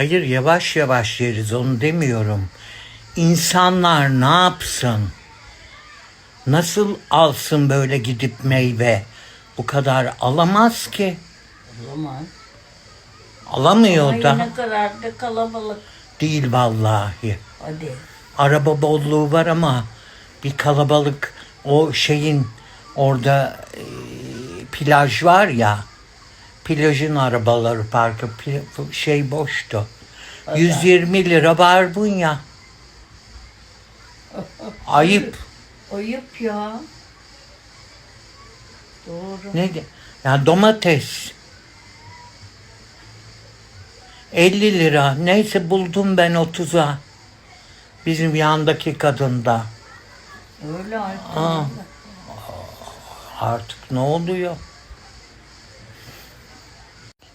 Hayır yavaş yavaş yeriz onu demiyorum. İnsanlar ne yapsın? Nasıl alsın böyle gidip meyve? Bu kadar alamaz ki. O zaman. Alamıyor Ay da. ne kadar da kalabalık. Değil vallahi. Hadi. Araba bolluğu var ama bir kalabalık o şeyin orada e, plaj var ya plajın arabaları parkı pl- şey boştu. 120 lira var bunya. Ayıp. Ayıp ya. Doğru. Ne de? Ya domates. 50 lira. Neyse buldum ben 30'a. Bizim yandaki kadında. Öyle artık. Aa. Artık ne oluyor?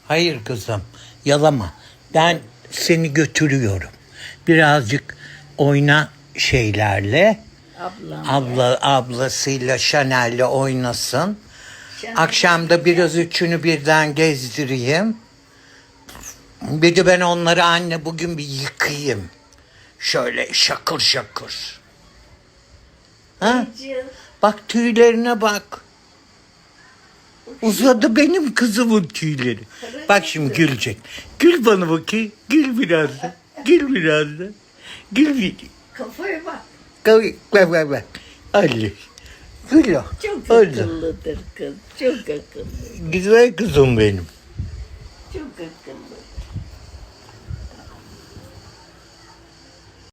Hayır kızım, yalama. Ben seni götürüyorum. Birazcık oyna şeylerle. Ablam. Abla ablasıyla Chanel'le oynasın. Chanel. Akşam da biraz üçünü birden gezdireyim. Bir de ben onları anne bugün bir yıkayayım. Şöyle şakır şakır. Ha? Bak tüylerine bak. Uzadı benim kızımın tüyleri. Bak şimdi gülecek. Gül bana bakayım. Gül biraz da. Gül biraz da. Gül bir. Kafaya bak. Gül. Bak bak bak. Ali. Gül o. Çok Öyle. akıllıdır kız. Çok akıllı. Güzel kızım benim.